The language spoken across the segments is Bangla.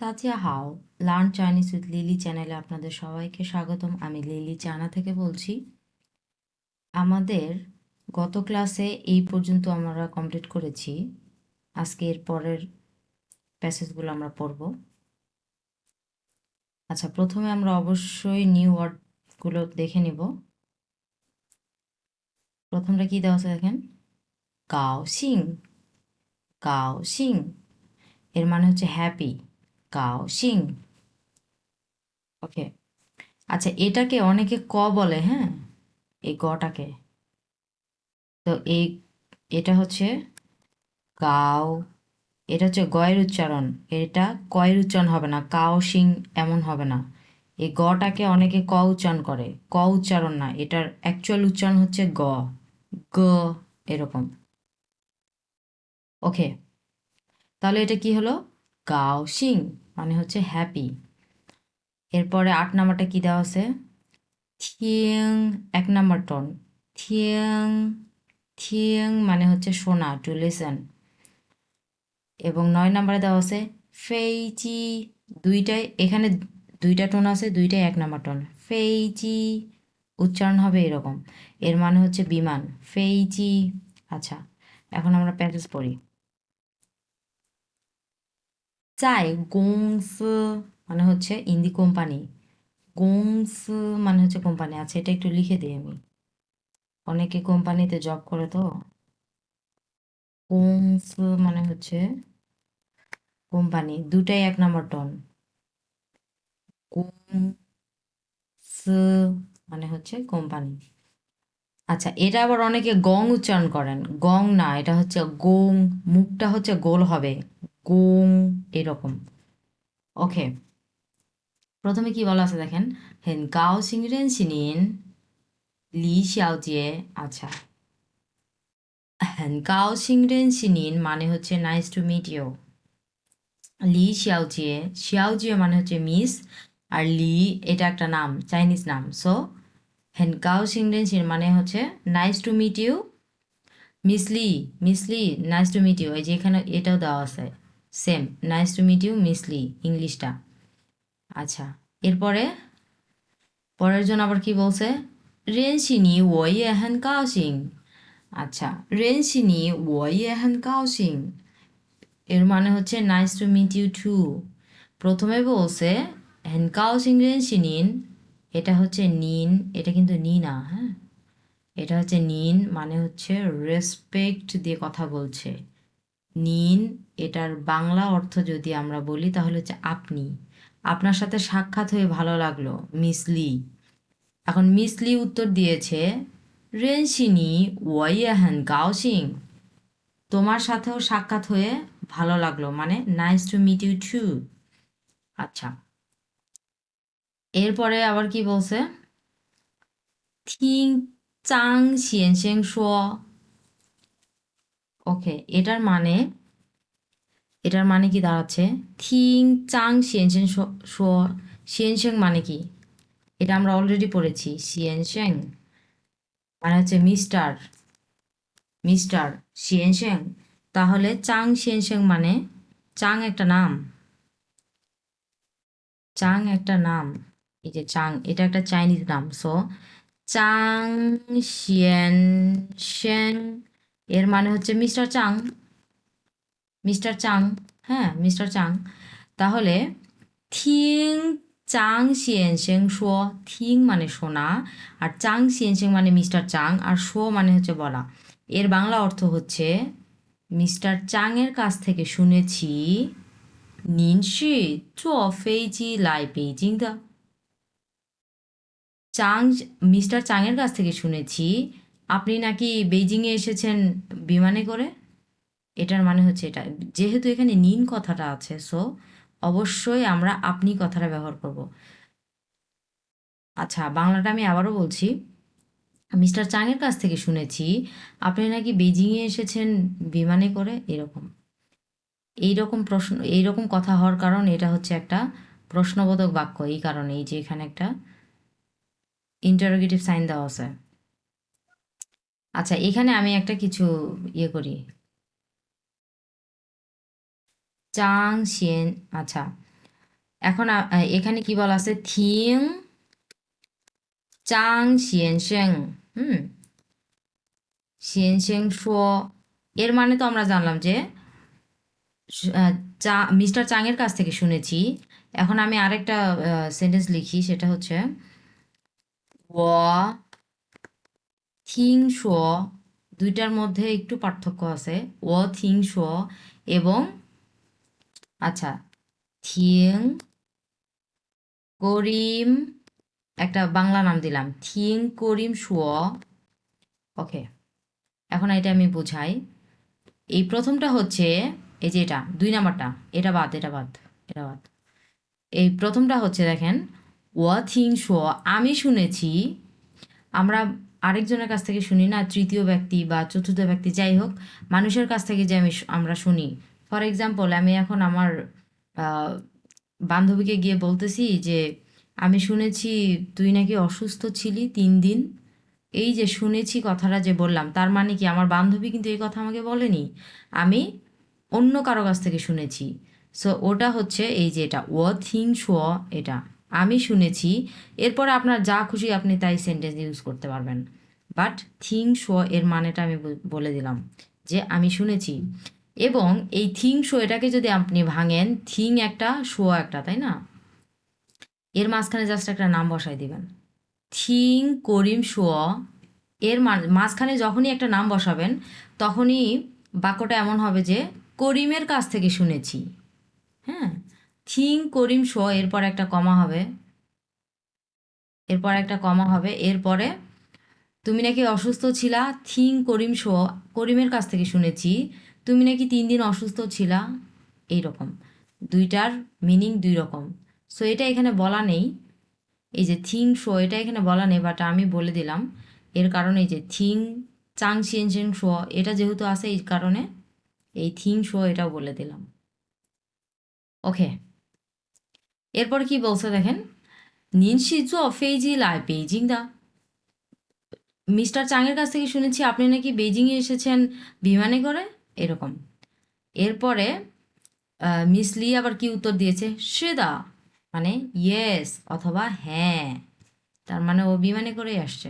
Tazia how, learn Chinese with Lily চ্যানেলে আপনাদের সবাইকে স্বাগতম। আমি লিলি চানা থেকে বলছি। আমাদের গত ক্লাসে এই পর্যন্ত আমরা কমপ্লিট করেছি। আজকে এর পরের প্যাসেজগুলো আমরা পড়ব। আচ্ছা প্রথমে আমরা অবশ্যই নিউ ওয়ার্ডগুলো দেখে নিব। প্রথমটা কী দেওয়া আছে দেখেন? গাও সিং গাও সিং এর মানে হচ্ছে হ্যাপি। গাও সিং ওকে আচ্ছা এটাকে অনেকে ক বলে হ্যাঁ? এই গটাকে। তো এই, এটা হচ্ছে গাও এটা হচ্ছে গয়ের উচ্চারণ। এটা কয়ের উচ্চারণ হবে না কাও সিং এমন হবে না। এই গটাকে অনেকে ক উচ্চারণ করে। ক উচ্চারণ না, এটার অ্যাকচুয়াল উচ্চারণ হচ্ছে গ। গ এরকম। ওকে তাহলে এটা কি হলো? গাও সিং মানে হচ্ছে হ্যাপি এরপরে আট নাম্বারটা কি দেওয়া আছে? থিয়েং, এক নাম্বার টন থিয়েং থিয়েং মানে হচ্ছে শোনা টু লিসেন এবং নয় নাম্বারে দেওয়া আছে, ফেইচি, দুইটাই, এখানে দুইটা টোন আছে, দুইটাই এক নাম্বার টোন ফেইচি, উচ্চারণ হবে এরকম। এর মানে হচ্ছে বিমান। ফেইচি আচ্ছা এখন আমরা প্যাসেজ পড়ি। চাই গোংস মানে হচ্ছে ইন্দি কোম্পানি। গোংস মানে হচ্ছে কোম্পানি। আছে এটা একটু লিখে দিই আমি। অনেকে কোম্পানিতে জব করে তো। কোংস মানে হচ্ছে কোম্পানি। দুটাই এক নম্বর টন কোংস মানে হচ্ছে কোম্পানি। আচ্ছা এটা আবার অনেকে গং উচ্চারণ করেন। গং না, এটা হচ্ছে গোং, মুখটা হচ্ছে গোল হবে। গোং এরকম। ওকে প্রথমে কি বলা আছে দেখেন? হেন গাও সিংরেন সিনিন, লি xiaojie আচ্ছা। হেন গাও সিংরেন সিনিন মানে হচ্ছে nice to meet you Li xiaojie xiaojie মানে হচ্ছে মিস আর লি এটা একটা নাম চাইনিজ নাম। সো হেন গাও সিংরেন সিন মানে হচ্ছে nice to meet you Miss Li nice to meet you এই যে এখানে এটাও দেওয়া আছে। Same nice to meet you Miss Li ইংলিশটা আচ্ছা এরপরে? পরের জন আবার কি বলছে? রেনসিনি ও ইয়ে হ্যান কাউসিং আচ্ছা রেনসিনি ও ইয়ে হ্যান কাউসিং এর মানে হচ্ছে nice to meet you too প্রথমে বলছে হ্যান কাউসিং রেনসিনিন এটা হচ্ছে নিন। এটা কিন্তু নি না হ্যাঁ? এটা হচ্ছে নিন মানে হচ্ছে রেসপেক্ট দিয়ে কথা বলছে। নিন, এটার বাংলা অর্থ যদি আমরা বলি, তাহলে হচ্ছে আপনি। আপনার সাথে সাক্ষাৎ হয়ে ভালো লাগল মিসলি এখন মিসলি উত্তর দিয়েছে রেনসিনি ওয়াইয়াহান, গাওসিং। তোমার সাথেও সাক্ষাৎ হয়ে ভালো লাগল মানে nice to meet you too. আচ্ছা। এরপরে আবার কি বলছে? থিং চাং সিয়েন সেং ওকে, এটার মানে এটার মানে কি দাঁড়াচ্ছে? থিং চাং সিয়েনশেং শো সিয়েনশেং মানে কি? এটা আমরা অলরেডি পড়েছি সিয়েনশেং মানে হচ্ছে মিস্টার মিস্টার সিয়েনশেং তাহলে চাং সিয়েনশেং মানে চাং একটা নাম। চাং একটা নাম, এই যে চাং, এটা একটা চাইনিজ নাম। সো চাং সিয়েন শেং এর মানে হচ্ছে মিস্টার চাং। মিস্টার চাং হ্যাঁ মিস্টার চাং। তাহলে থিং চাং সিয়েন সেং শো থিং মানে শোনা আর চাং সিয়েন সেং মানে মিস্টার চাং আর শো মানে হচ্ছে বলা। এর বাংলা অর্থ হচ্ছে মিস্টার চাংয়ের কাছ থেকে শুনেছি নিন শি চো ফেইজি লাই বেইজিং দা চাং, মিস্টার চাংয়ের কাছ থেকে শুনেছি আপনি নাকি বেইজিংয়ে এসেছেন বিমানে করে? এটার মানে হচ্ছে এটা। যেহেতু এখানে নিন কথাটা আছে সো অবশ্যই আমরা আপনি কথাটা ব্যবহার করব। আচ্ছা বাংলাটা আমি আবারও বলছি। মিস্টার চাংয়ের কাছ থেকে শুনেছি, আপনি নাকি বেজিংয়ে এসেছেন বিমানে করে? এরকম। এইরকম প্রশ্ন, এইরকম কথা হওয়ার কারণ এটা হচ্ছে একটা প্রশ্নবোধক বাক্য, এই কারণে এই যে এখানে একটা ইন্টারোগেটিভ সাইন দেওয়া আছে। আচ্ছা এখানে আমি একটা কিছু ইয়ে করি। চাং সিয়েন আচ্ছা। এখন এখানে কি বলা আছে? থিং, চাং সিয়েনশেং হুম? সিয়েনশেং শো এর মানে তো আমরা জানলাম যে, স- চা, মিস্টার চাংয়ের কাছ থেকে শুনেছি। এখন আমি আরেকটা সেন্টেন্স লিখি, সেটা হচ্ছে, ও থিং শো দুইটার মধ্যে একটু পার্থক্য আছে। ও থিং শো এবং আচ্ছা থিং করিম, একটা বাংলা নাম দিলাম। থিং করিম শুয় ওকে, এখন এটা আমি বোঝাই। এই প্রথমটা হচ্ছে, এই যে এটা, দুই নাম্বারটা, এটা বাদ এটা বাদ এটা বাদ। এই প্রথমটা হচ্ছে দেখেন, ও থিং শো, আমি শুনেছি, আমরা আরেকজনের কাছ থেকে শুনি না, তৃতীয় ব্যক্তি বা চতুর্থ ব্যক্তি যাই হোক, মানুষের কাছ থেকে যে আমি আমরা শুনি। ফর এক্সাম্পল আমি এখন আমার বান্ধবীকে গিয়ে বলতেছি যে, আমি শুনেছি তুই নাকি অসুস্থ ছিলি তিন দিন। এই যে শুনেছি কথাটা যে বললাম, তার মানে কি আমার বান্ধবী কিন্তু এই কথা আমাকে বলেনি? আমি অন্য কারও কাছ থেকে শুনেছি। সো ওটা হচ্ছে এই যে এটা ও থিং শো এটা। আমি শুনেছি, এরপরে আপনার যা খুশি আপনি তাই সেন্টেন্স ইউজ করতে পারবেন। বাট থিং শো এর মানেটা আমি বল- দিলাম, যে আমি শুনেছি। এবং এই থিং শো এটাকে যদি আপনি ভাঙেন থিং একটা শো একটা, তাই না? এর মাঝখানে জাস্ট একটা নাম বসাই দিবেন। থিং করিম শো এর মাঝখানে যখনই একটা নাম বসাবেন, তখনই বাক্যটা এমন হবে যে, করিমের কাছ থেকে শুনেছি। হ্যাঁ? থিং করিম শো, এরপর একটা কমা হবে। এরপর একটা কমা হবে। এরপরে তুমি নাকি অসুস্থ ছিলা, থিং করিম শো, করিমের কাছ থেকে শুনেছি, তুমি নাকি তিন দিন অসুস্থ ছিলা এই রকম দুইটার মিনিং দুই রকম। সো এটা এখানে বলা নেই। এই যে থিং শো, এটা এখানে বলা নেই বাট আমি বলে দিলাম। এর কারণে এই যে থিং, চাং সিয়েনশেং শো, এটা যেহেতু আছে, এই কারণে এই থিং শো, এটাও বলে দিলাম। ওকে এরপর কি বলছে দেখেন? নিন সি জো ফেজি লাই বেইজিং দা। মিস্টার চাংয়ের কাছ থেকে শুনেছি আপনি নাকি বেইজিংয়ে এসেছেন বিমানে করে, এরকম। এরপরে মিস লি আবার কি উত্তর দিয়েছে? সেদা মানে ইয়েস অথবা হ্যাঁ। তার মানে ও বিমানে করেই আসছে।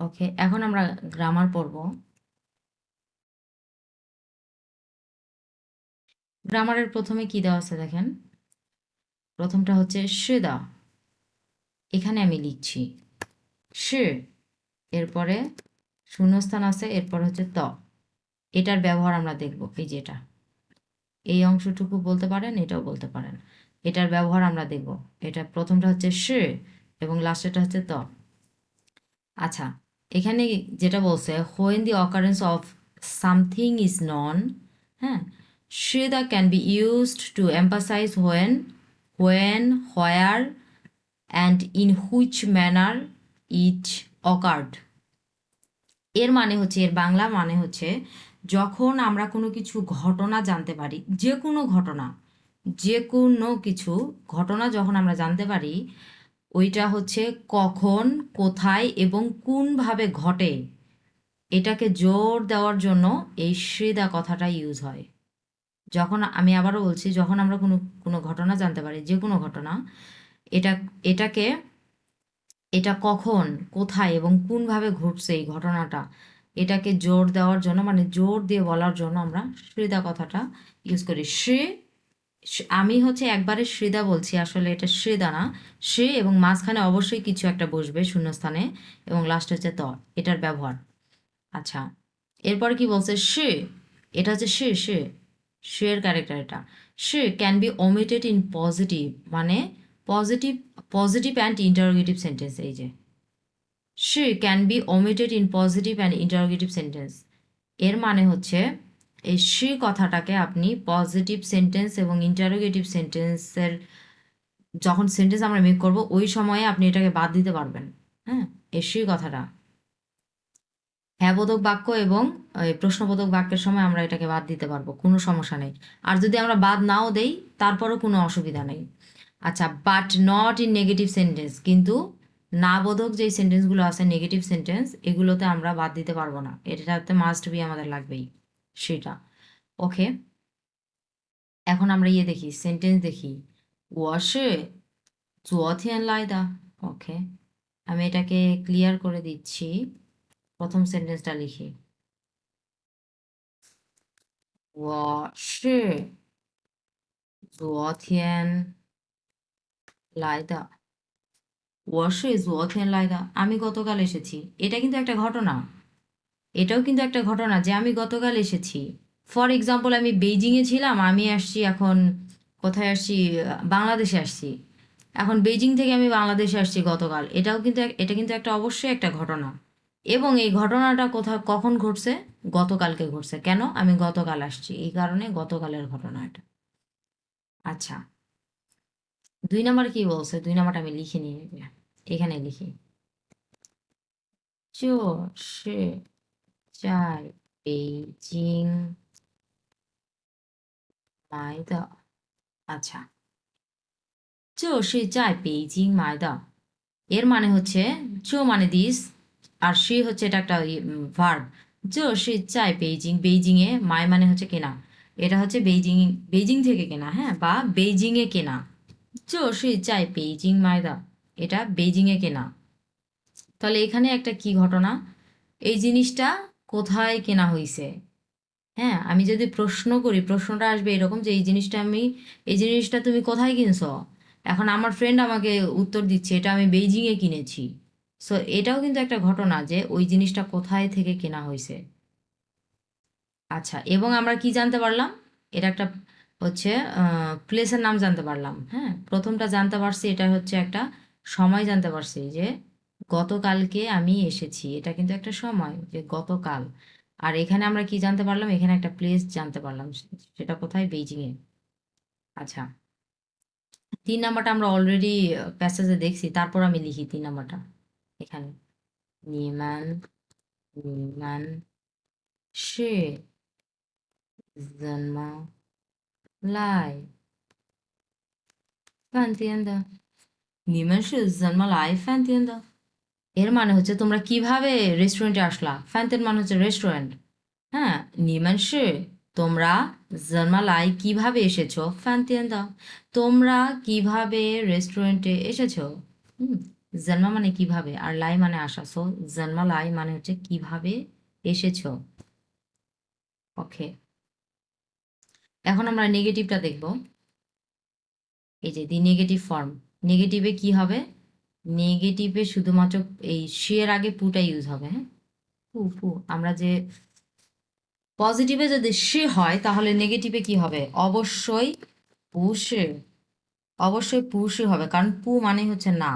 ওকে, এখন আমরা গ্রামার পড়ব। গ্রামারের প্রথমে কি দেওয়া আছে দেখেন? প্রথমটা হচ্ছে সেদা এখানে আমি লিখছি সে এরপরে শূন্যস্থান আছে, এরপর হচ্ছে ত এটার ব্যবহার আমরা দেখব, এই যেটা এই অংশটুকু বলতে পারেন, এটাও বলতে পারেন। এটার ব্যবহার আমরা দেখব। এটা প্রথমটা হচ্ছে সে এবং লাস্টেরটা হচ্ছে ত আচ্ছা এখানে যেটা বলছে when the occurrence of something is known হ্যাঁ the can be used to emphasize when when where and in which manner it occurred এর মানে হচ্ছে, এর বাংলা মানে হচ্ছে, যখন আমরা কোনো কিছু ঘটনা জানতে পারি, যে কোনো ঘটনা, যে কোনো কিছু ঘটনা যখন আমরা জানতে পারি, ওইটা হচ্ছে কখন, কোথায় এবং কোনভাবে ঘটে, এটাকে জোর দেওয়ার জন্য এই শ্রেদা কথাটা ইউজ হয়। যখন আমি আবারও বলছি, যখন আমরা কোনো কোনো ঘটনা জানতে পারি, যে কোনো ঘটনা, এটা, এটাকে, এটা কখন, কোথায় এবং কোনভাবে ঘটছে এই ঘটনাটা, এটাকে জোর দেওয়ার জন্য মানে জোর দিয়ে বলার জন্য আমরা শ্রীদা কথাটা ইউজ করি। শ্রী আমি হচ্ছে একবারে শ্রীদা বলছি, আসলে এটা শ্রীদা না। শ্রী এবং মাঝখানে অবশ্যই কিছু একটা বসবে শূন্যস্থানে এবং লাস্ট হচ্ছে ত, এটার ব্যবহার। আচ্ছা এরপর কি বলছে? সে, এটা হচ্ছে সে সে। শের ক্যারেক্টার এটা। সে can be omitted in positive মানে positive positive and interrogative sentence এই যে। সে can be omitted in positive and interrogative sentence এর মানে হচ্ছে, এই সে কথাটাকে আপনি পজিটিভ সেন্টেন্স এবং ইন্টারোগেটিভ সেন্টেন্সের যখন সেন্টেন্স আমরা মেক করব, ওই সময়ে আপনি এটাকে বাদ দিতে পারবেন। হ্যাঁ এই সে কথাটা। হ্যাঁবোধক বাক্য এবং প্রশ্নবোধক বাক্যের সময় আমরা এটাকে বাদ দিতে পারব, কোনো সমস্যা নেই। আর যদি আমরা বাদ নাও দেই, তারপরও কোনো অসুবিধা নেই। আচ্ছা but not in negative sentence কিন্তু না বোধক যেই সেন্টেন্সগুলো আছে নেগেটিভ সেন্টেন্স এগুলোতে আমরা বাদ দিতে পারব না। এটাতে মাস্ট বি আমাদের লাগবেই, সেটা। ওকে এখন আমরা ইয়ে দেখি সেন্টেন্স দেখি। ওয়াশে জুয়থিয়ান লাইদা ওকে আমি এটাকে ক্লিয়ার করে দিচ্ছি। প্রথম সেন্টেন্সটা লিখি 我是昨天来的我是昨天来的আমি গতকাল এসেছি এটা কিন্তু একটা ঘটনা এটাও কিন্তু একটা ঘটনা যে আমি গতকাল এসেছি ফর এক্সাম্পল আমি বেইজিংয়ে ছিলাম আমি আসছি এখন কোথায় আসছি বাংলাদেশে আসছি এখন বেইজিং থেকে আমি বাংলাদেশে আসছি গতকাল এটাও কিন্তু এক- এটা কিন্তু একটা অবশ্যই একটা ঘটনা এবং এই ঘটনাটা কোথা কখন ঘটছে? গতকালকে ঘটছে। কেন? আমি গতকাল আসছি। এই কারণে গতকালের ঘটনা এটা। আচ্ছা। দুই নাম্বার কি বলছে? দুই নাম্বারটা আমি লিখে নিয়ে এখানে লিখি। চো সে চাই বেইজিং মায়দা। আচ্ছা। চো সে চায় বেইজিং মায়দা। এর মানে হচ্ছে, চো মানে দিস আর সি হচ্ছে এটা একটা ভার্ব জো সে চাই বেইজিং বেইজিংয়ে মায় মানে হচ্ছে কেনা। এটা হচ্ছে বেইজিং বেইজিং থেকে কেনা হ্যাঁ বা বেইজিংয়ে কেনা। জো সে চাই বেইজিং মায়দা এটা বেইজিংয়ে কেনা। তাহলে এখানে একটা কি ঘটনা? এই জিনিসটা কোথায় কেনা হয়েছে হ্যাঁ আমি যদি প্রশ্ন করি, প্রশ্নটা আসবে এরকম যে এই জিনিসটা আমি, এই জিনিসটা তুমি কোথায় কিনছ? এখন আমার ফ্রেন্ড আমাকে উত্তর দিচ্ছে, এটা আমি বেইজিংয়ে কিনেছি। সো এটাও কিন্তু একটা ঘটনা যে ওই জিনিসটা কোথায় থেকে কেনা হয়েছে। আচ্ছা এবং আমরা কি জানতে পারলাম? এটা একটা হচ্ছে প্লেসের নাম জানতে পারলাম হ্যাঁ? প্রথমটা জানতে পারছি, এটা হচ্ছে একটা সময় জানতে পারছি যে গতকালকে আমি এসেছি। এটা কিন্তু একটা সময় যে গতকাল। আর এখানে আমরা কি জানতে পারলাম? এখানে একটা প্লেস জানতে পারলাম সেটা কোথায়? বেইজিংয়ে আচ্ছা। তিন নাম্বারটা আমরা অলরেডি প্যাসেজে দেখছি, তারপর আমি লিখি তিন নাম্বারটা। এখানে নিমান নিমান সে জন্ম লাই 饭店的你们是怎么来饭店的 এর মানে হচ্ছে তোমরা কিভাবে রেস্টুরেন্টে আসলা ফ্যান্তেন মানে হচ্ছে রেস্টুরেন্ট হ্যাঁ নিমান সে তোমরা জন্মালাই কিভাবে এসেছো ফ্যান্তেন দা তোমরা কিভাবে রেস্টুরেন্টে এসেছো হুম জন্মা মানে কীভাবে? আর লাই মানে আসা। সো জন্মালাই মানে হচ্ছে কীভাবে এসেছ? ওকে এখন আমরা নেগেটিভটা দেখব। এই যে দি নেগেটিভ ফর্ম নেগেটিভে কি হবে? নেগেটিভে শুধুমাত্র এই শের আগে পুটা ইউজ হবে হ্যাঁ? পু পু। আমরা যে পজিটিভে যদি সে হয়, তাহলে নেগেটিভে কি হবে? অবশ্যই পুষে অবশ্যই পুষে হবে। কারণ পু মানে হচ্ছে না।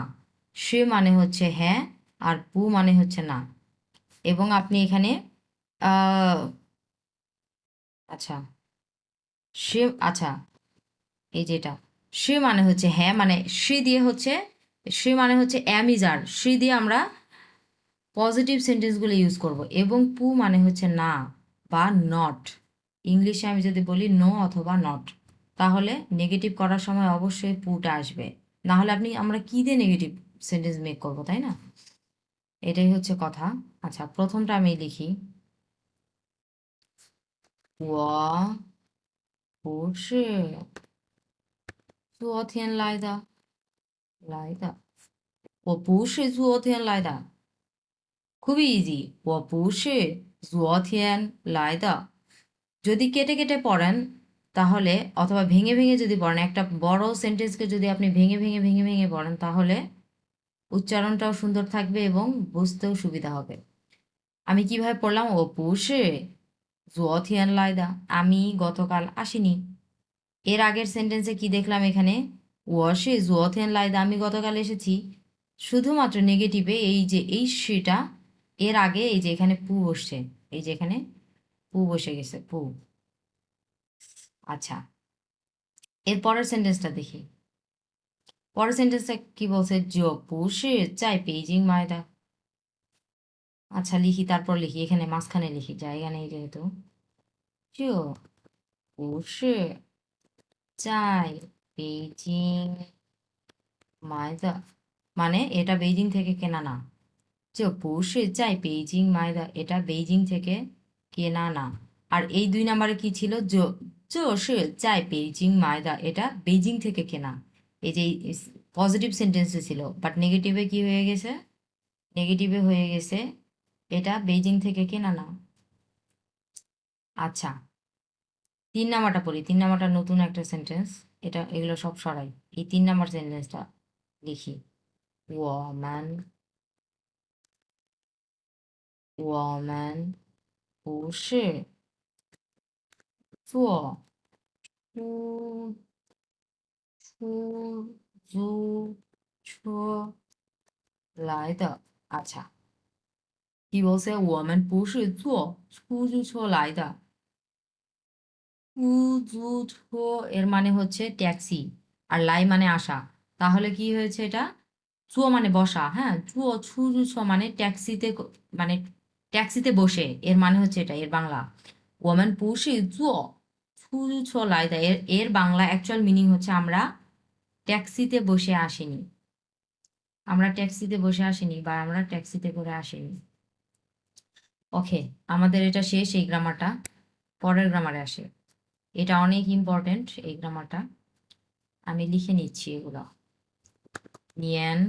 সে মানে হচ্ছে হ্যাঁ আর পু মানে হচ্ছে না। এবং আপনি এখানে আচ্ছা সে আচ্ছা এই যেটা সে মানে হচ্ছে হ্যাঁ মানে সে দিয়ে হচ্ছে, সে মানে হচ্ছে অ্যামিজার সে দিয়ে আমরা পজিটিভ সেন্টেন্সগুলো ইউজ করব। এবং পু মানে হচ্ছে না বা নট ইংলিশে আমি যদি বলি নো অথবা নট তাহলে নেগেটিভ করার সময় অবশ্যই পুটা আসবে। না হলে আপনি, আমরা কী দিয়ে নেগেটিভ সেন্টেন্স মেক করব তাই না এটাই হচ্ছে কথা আচ্ছা প্রথমটা আমি লিখি我不是昨天来的来的我不是昨天来的খুবই ইজি 我不是昨天来的যদি কেটে কেটে পড়েন তাহলে অথবা ভেঙে ভেঙে যদি পড়েন একটা বড় সেন্টেন্সকে যদি আপনি ভেঙে ভেঙে ভেঙে ভেঙে পড়েন তাহলে উচ্চারণটাও সুন্দর থাকবে এবং বুঝতেও সুবিধা হবে। আমি কীভাবে পড়লাম? ও পুষে জুয়থিয়ান লাইদা আমি গতকাল আসিনি। এর আগের সেন্টেন্সে কি দেখলাম এখানে? ওয়াশে জুয়থিয়ান লাইদা আমি গতকাল এসেছি। শুধুমাত্র নেগেটিভে এই যে, এই সেটা এর আগে এই যে এখানে পু বসছে, এই যে এখানে পু বসে গেছে, পু। আচ্ছা এর পরের সেন্টেন্সটা দেখি। পরের সেন্টেন্সে কি বলছে? জো পুষে চাই পেইজিং মায়দা। আচ্ছা লিখি, তারপর লিখি, এখানে মাঝখানে লিখি, জায়গা নেই যেহেতু। জো পুষে চাই বেইজিং মায়দা। মানে এটা বেইজিং থেকে কেনা না। যে পুষে চাই বেইজিং মায়দা। এটা বেইজিং থেকে কেনা না। আর এই দুই নাম্বারে কি ছিল? জো জো সে চাই বেইজিং মায়দা। এটা বেইজিং থেকে কেনা। এই যে পজিটিভ সেন্টেন্সে ছিল বাট নেগেটিভে কি হয়ে গেছে নেগেটিভে হয়ে গেছে এটা বেজিং থেকে কেনা না আচ্ছা তিন নাম্বারটা পড়ি তিন নাম্বারটা নতুন একটা সেন্টেন্স এটা এগুলো সব সরাই এই তিন নাম্বার সেন্টেন্সটা লিখি 我们我们不是坐出 出租车来的。আচ্ছা কি বলছে我们不是坐出租车来的সুজুছো এর মানে হচ্ছে ট্যাক্সি আর লাই মানে আসা তাহলে কি হয়েছে এটা চুয়ো মানে বসা হ্যাঁ চুয়ো ছুজুছো মানে ট্যাক্সিতে ক- মানে ট্যাক্সিতে বসে এর মানে হচ্ছে এটা এর বাংলা ওমেন পুষি জুয়ো ছুজুছো লাইদা এর এর বাংলা অ্যাকচুয়াল মিনিং হচ্ছে আমরা ট্যাক্সিতে বসে আসেনি। আমরা ট্যাক্সিতে বসে আসিনি বা আমরা ট্যাক্সিতে করে আসিনি। ওকে, আমাদের এটা শেষ এই গ্রামারটা। পরের গ্রামারে আসে। এটা অনেক ইম্পর্টেন্ট এই গ্রামারটা। আমি লিখে নিচ্ছি এগুলো। নিয়েন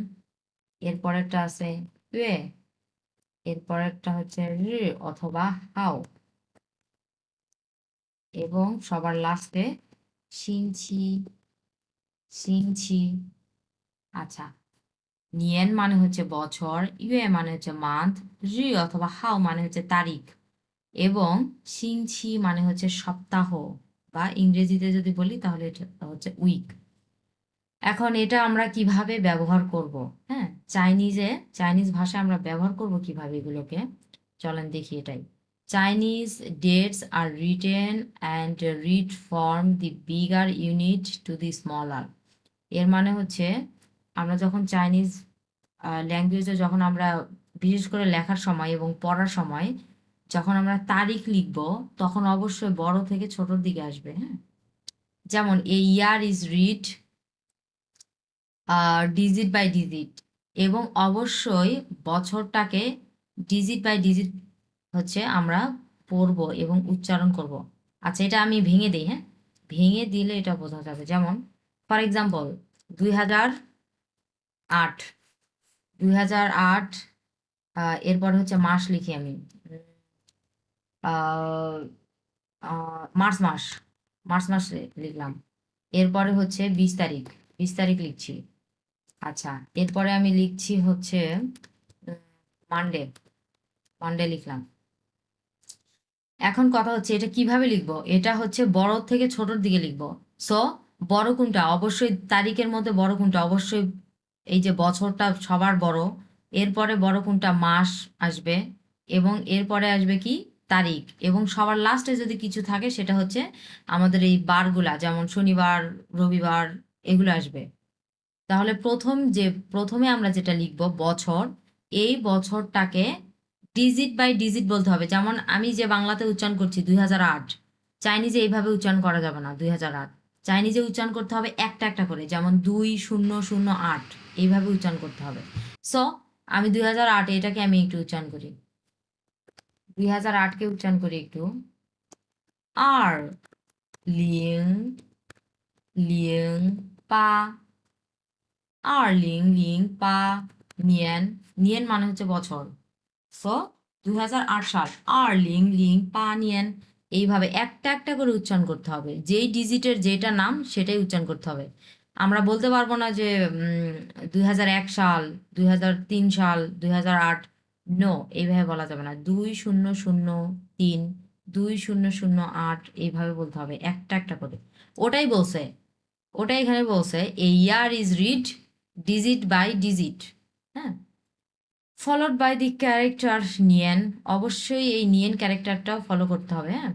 এরপরেরটা আছে য়ে এরপরেরটা হচ্ছে অথবা হাও। এবং সবার লাস্টে সিংছি সিংছি আচ্ছা নিয়েন মানে হচ্ছে বছর ইয়ে মানে হচ্ছে মান্থ রি অথবা হাও মানে হচ্ছে তারিখ, এবং সিংছি মানে হচ্ছে সপ্তাহ, বা ইংরেজিতে যদি বলি তাহলে এটা হচ্ছে উইক এখন এটা আমরা কীভাবে ব্যবহার করব? হ্যাঁ চাইনিজে, চাইনিজ ভাষায় আমরা ব্যবহার করব কীভাবে এগুলোকে? চলেন দেখি এটাই। Chinese dates are written and read from the bigger unit to the smaller এর মানে হচ্ছে আমরা যখন চাইনিজ ল্যাঙ্গুয়েজে যখন আমরা বিশেষ করে লেখার সময় এবং পড়ার সময় যখন আমরা তারিখ লিখব, তখন অবশ্যই বড় থেকে ছোটর দিকে আসবে হ্যাঁ? যেমন a year is read digit by digit এবং অবশ্যই বছরটাকে ডিজিট বাই ডিজিট হচ্ছে আমরা পড়ব এবং উচ্চারণ করব। আচ্ছা এটা আমি ভেঙে দিই হ্যাঁ? ভেঙে দিলে এটা বোঝা যাবে। যেমন ফর এক্সাম্পল, দুই হাজার আট, দুই হাজার আট এরপর হচ্ছে মাস লিখি আমি। মার্চ মাস মার্চ মাস লিখলাম। এরপরে হচ্ছে বিশ তারিখ বিশ তারিখ লিখছি। আচ্ছা এরপরে আমি লিখছি হচ্ছে মানডে মানডে লিখলাম। এখন কথা হচ্ছে এটা কীভাবে লিখব? এটা হচ্ছে বড় থেকে ছোটর দিকে লিখব। সো বড় কোনটা? অবশ্যই তারিখের মধ্যে বড় কোনটা? অবশ্যই এই যে বছরটা সবার বড়, এরপরে বড় কোনটা? মাস আসবে এবং এরপরে আসবে কি? তারিখ এবং সবার লাস্টে যদি কিছু থাকে সেটা হচ্ছে আমাদের এই বারগুলা, যেমন শনিবার, রবিবার এগুলো আসবে। তাহলে প্রথম যে, প্রথমে আমরা যেটা লিখব, বছর, এই বছরটাকে ডিজিট বাই ডিজিট বলতে হবে। যেমন আমি যে বাংলাতে উচ্চারণ করছি দুই হাজার আট, চাইনিজে এইভাবে উচ্চারণ করা যাবে না, দুই হাজার আট। চাইনিজে উচ্চারণ করতে হবে একটা একটা করে, যেমন দুই শূন্য শূন্য আট, এইভাবে উচ্চারণ করতে হবে। সো আমি দুই হাজার আট এটাকে আমি একটু উচ্চারণ করি। দুই হাজার আটকে উচ্চারণ করি একটু। আর লিং লিং পা। আর লিং লিং পা, নিয়েন। নিয়েন মানে হচ্ছে বছর। সো দুই হাজার আট সাল। আর লিং লিং পা, নিয়েন। এইভাবে একটা একটা করে উচ্চারণ করতে হবে। যেই ডিজিটের যেটা নাম, সেটাই উচ্চারণ করতে হবে। আমরা বলতে পারব না যে দুই হাজার এক সাল, দুই হাজার তিন সাল, দুই হাজার আট, নো, এইভাবে বলা যাবে না। দুই শূন্য শূন্য তিন, দুই শূন্য শূন্য আট, এইভাবে বলতে হবে, একটা একটা করে। ওটাই বলছে, ওটাই এখানে বলছে a year is read digit by digit হ্যাঁ? ফলোড বাই দি ক্যারেক্টার নিয়েন অবশ্যই এই নিয়েন ক্যারেক্টারটাও ফলো করতে হবে হ্যাঁ?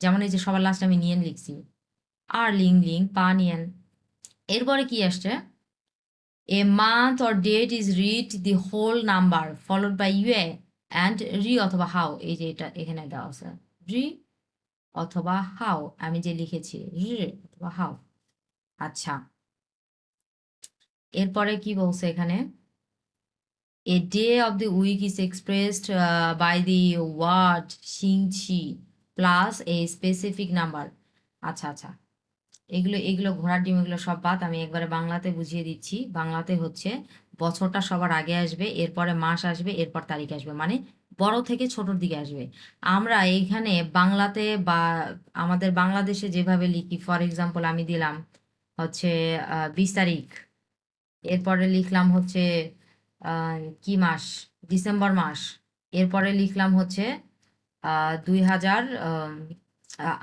যেমন এই যে সবার লাস্ট আমি নিয়েন লিখছি। আর লিং লিং, পা নিয়েন এরপরে কি আসছে? A month or date is read the whole number followed by UA and রি অথবা হাও এই যে এটা এখানে দেওয়া আছে। রি অথবা হাউ আমি যে লিখেছি রি অথবা হাও আচ্ছা। এরপরে কি বলছে এখানে? A day of the week is expressed by the word সিংছি plus a specific number আচ্ছা আচ্ছা। এগুলো এগুলো ঘোড়ার ডিম, এগুলো সব বাদ, আমি একবারে বাংলাতে বুঝিয়ে দিচ্ছি। বাংলাতে হচ্ছে বছরটা সবার আগে আসবে, এরপরে মাস আসবে, এরপর তারিখ আসবে মানে বড় থেকে ছোটর দিকে আসবে। আমরা এইখানে বাংলাতে বা আমাদের বাংলাদেশে যেভাবে লিখি ফর এক্সাম্পল আমি দিলাম হচ্ছে বিশ তারিখ। এরপরে লিখলাম হচ্ছে কি মাস? ডিসেম্বর মাস। এরপরে লিখলাম হচ্ছে দুই হাজার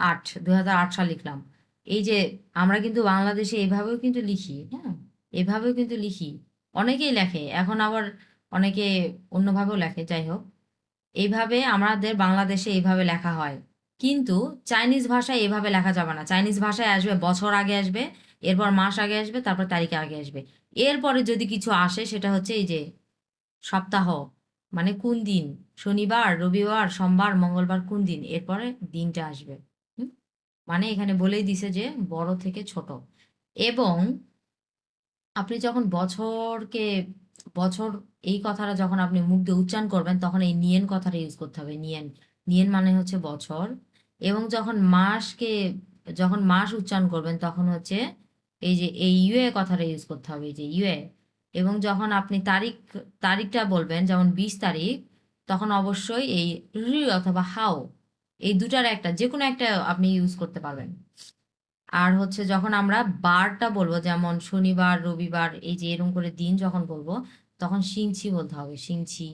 আট দুই হাজার আট সাল লিখলাম। এই যে আমরা কিন্তু বাংলাদেশে এভাবেও কিন্তু লিখি হ্যাঁ? এভাবেও কিন্তু লিখি। অনেকেই লেখে, এখন আবার অনেকে অন্যভাবেও লেখে, যাই হোক। এইভাবে আমাদের বাংলাদেশে এইভাবে লেখা হয়। কিন্তু চাইনিজ ভাষায় এভাবে লেখা যাবে না। চাইনিজ ভাষায় আসবে, বছর আগে আসবে, এরপর মাস আগে আসবে, তারপর তারিখ আগে আসবে। এরপরে যদি কিছু আসে, সেটা হচ্ছে এই যে সপ্তাহ মানে কোন দিন? শনিবার, রবিবার, সোমবার, মঙ্গলবার কোন দিন? এরপরে দিনটা আসবে? মানে এখানে বলেই দিছে যে বড় থেকে ছোট। এবং আপনি যখন বছরকে, বছর এই কথাটা যখন আপনি দিয়ে উচ্চারণ করবেন, তখন এই নিয়েন কথাটা ইউজ করতে হবে, নিয়েন। নিয়েন মানে হচ্ছে বছর। এবং যখন মাসকে, যখন মাস উচ্চারণ করবেন, তখন হচ্ছে এই যে এই ইউএ কথাটা ইউজ করতে হবে, এই যে ইউএ এবং যখন আপনি তারিখ, তারিখটা বলবেন, যেমন বিশ তারিখ, তখন অবশ্যই এই রি অথবা হাও, এই দুটার একটা যে কোনো একটা আপনি ইউজ করতে পারবেন। আর হচ্ছে যখন আমরা বারটা বলব, যেমন শনিবার, রবিবার, এই যে এরকম করে দিন যখন বলব, তখন সিংছি বলতে হবে, সিংছি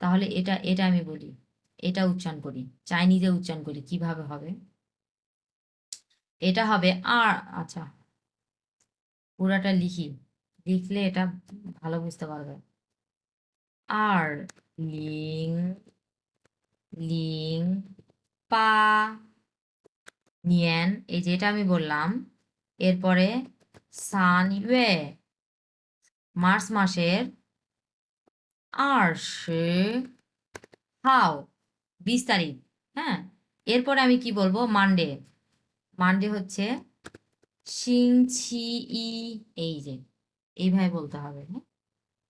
তাহলে এটা এটা আমি বলি, এটা উচ্চারণ করি, চাইনিজে উচ্চারণ করি, কীভাবে হবে? এটা হবে আর আচ্ছা। পুরাটা লিখি। লিখলে এটা ভালো বুঝতে পারবে। আর, লিং লিং, পা, নিয়েন, এই যেটা আমি বললাম। এরপরে সান ইয়ে মার্চ মাসের আরশি হাও, বিশ তারিখ হ্যাঁ? এরপরে আমি কি বলব? মানডে। মানডে হচ্ছে সিংছি ই, এই যে, এইভাবে বলতে হবে হ্যাঁ?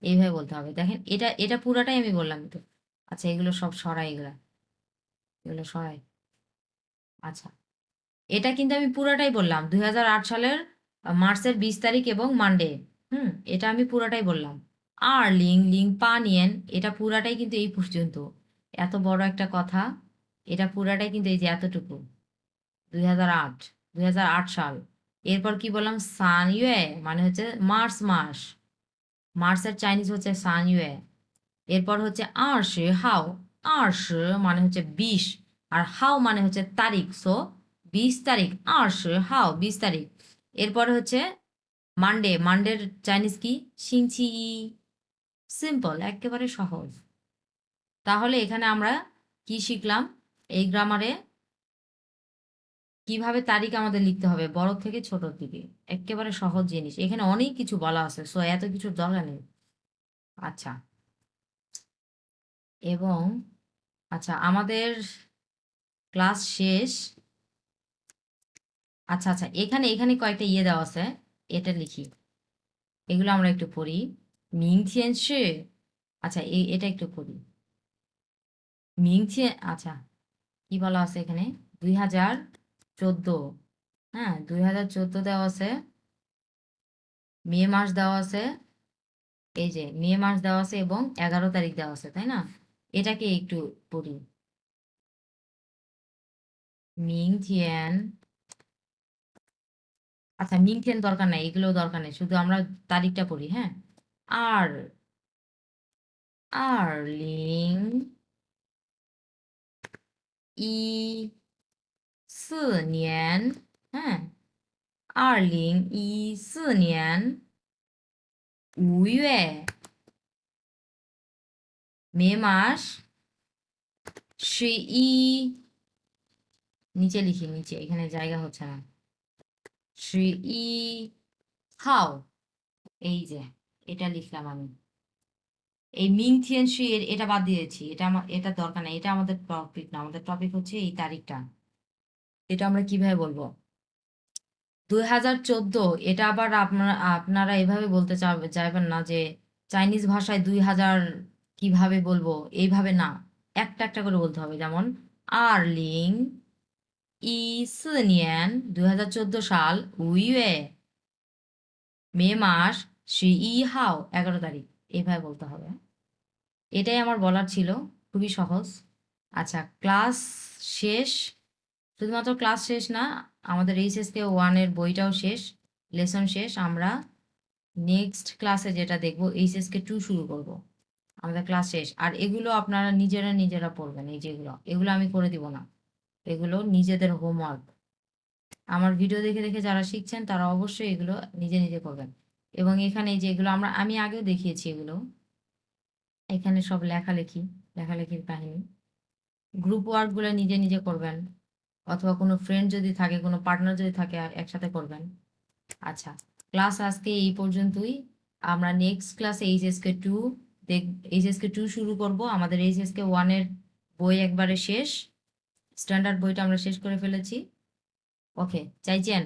এইভাবে বলতে হবে। দেখেন, এটা এটা পুরাটাই আমি বললাম তো। আচ্ছা এগুলো সব সরাই এগুলো। এগুলো সরাই। আচ্ছা এটা কিন্তু আমি পুরাটাই বললাম। দুই হাজার আট সালের মার্চের বিশ তারিখ এবং মানডে, হুম? এটা আমি পুরাটাই বললাম। আর, লিং লিং পানিয়েন এটা পুরাটাই কিন্তু এই পর্যন্ত। এত বড় একটা কথা, এটা পুরাটাই কিন্তু এই যে এতটুকু। দুই হাজার আট হাজার আট সাল। এরপর কি বললাম? সান ইউয়ে মানে হচ্ছে মার্চ মাস। মার্চের চাইনিজ হচ্ছে সান ইউয়ে। এরপর হচ্ছে আরশি, হাও। আরশি মানে হচ্ছে বিশ, আর হাও মানে হচ্ছে তারিখ। সো, বিশ তারিখ, আরশি, হাও, বিশ তারিখ। এরপর হচ্ছে মানডে, মানডের চাইনিজ কি? সিংচি সিম্পল, একেবারে সহজ। তাহলে এখানে আমরা কি শিখলাম? এই গ্রামারে কীভাবে তারিখ আমাদের লিখতে হবে? বড় থেকে ছোটর দিকে। একেবারে সহজ জিনিস। এখানে অনেক কিছু বলা আছে সো এত কিছুর দরকার নেই। আচ্ছা। এবং আচ্ছা আমাদের ক্লাস শেষ। আচ্ছা আচ্ছা এখানে এখানে কয়েকটা ইয়ে দেওয়া আছে, এটা লিখি। এগুলো আমরা একটু পড়ি। মিং থিয়েন শি? আচ্ছা এটা একটু পড়ি। মিং থিয়েন আচ্ছা কি বলা আছে এখানে? দুই হাজার চোদ্দ। হ্যাঁ দুই হাজার চোদ্দ দেওয়া আছে। মে মাস দেওয়া আছে। এই যে, মে মাস দেওয়া আছে এবং এগারো তারিখ দেওয়া আছে, তাই না? এটাকে একটু পড়ি। মিং আচ্ছা মিং দরকার নাই, এগুলো দরকার নেই, শুধু আমরা তারিখটা পড়ি হ্যাঁ? আর আর লিং ই 四年，嗯，二零一四年五月মে মাস 十一 নিচে লিখি নিচে এখানে জায়গা হচ্ছে না 十一号 এই যে এটা লিখলাম আমি এই মিং থিয়েন শি এর এটা বাদ দিয়েছি এটা আমার এটা দরকার নেই এটা আমাদের টপিক না আমাদের টপিক হচ্ছে এই তারিখটা এটা আমরা কীভাবে বলব? দুই হাজার চোদ্দ, এটা আবার আপনারা আপনারা এভাবে বলতে চাইবেন না যে চাইনিজ ভাষায় দুই হাজার কীভাবে বলব? এইভাবে না, একটা একটা করে বলতে হবে। যেমন আর লিং ই দুই হাজার চোদ্দ সাল, উইয়ে, মে মাস শ্রী ই হাও, এগারো তারিখ এইভাবে বলতে হবে। এটাই আমার বলার ছিল, খুবই সহজ। আচ্ছা ক্লাস শেষ। শুধুমাত্র ক্লাস শেষ না, আমাদের এইচএসকে ওয়ানের বইটাও শেষ লেসন শেষ, আমরা নেক্সট ক্লাসে যেটা দেখব এইচএসকে টু শুরু করব। আমাদের ক্লাস শেষ। আর এগুলো আপনারা নিজেরা নিজেরা পড়বেন, এই যেগুলো। এগুলো আমি করে দিব না। এগুলো নিজেদের হোমওয়ার্ক আমার ভিডিও দেখে দেখে যারা শিখছেন, তারা অবশ্যই এগুলো নিজে নিজে করবেন। এবং এখানে এই যে এগুলো আমরা, আমি আগেও দেখিয়েছি এগুলো। এখানে সব লেখালেখি, লেখালেখির কাহিনী। গ্রুপ ওয়ার্কগুলো নিজে নিজে করবেন। অথবা কোনো ফ্রেন্ড যদি থাকে, কোনো পার্টনার যদি থাকে, একসাথে করবেন। আচ্ছা ক্লাস আজকে এই পর্যন্তই। আমরা নেক্সট ক্লাসে এইচএসকে টু দেখ এইচএসকে টু শুরু করব। আমাদের এইচএসকে ওয়ানের বই একবারে শেষ। স্ট্যান্ডার্ড বইটা আমরা শেষ করে ফেলেছি। ওকে চাইছেন